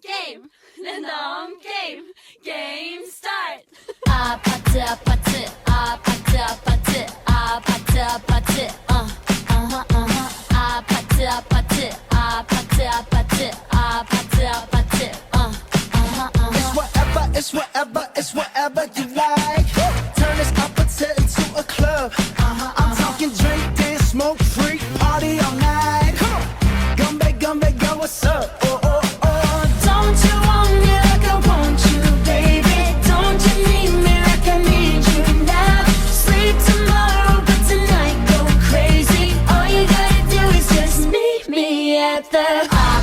game. the on game. Game start. Ah, 파트 아 파트 아 파트 아 파트 아 파트 ah. 파트 어 어허 어허 Ah, 파트 아 파트 아 파트 아 파트 아 파트 아 Uh huh, uh huh. It's whatever it's whatever it's whatever you like. Turn this appetite into a club. I'm talking drink dance smoke freak, party all night. Come on. Gumbe go what's up? at the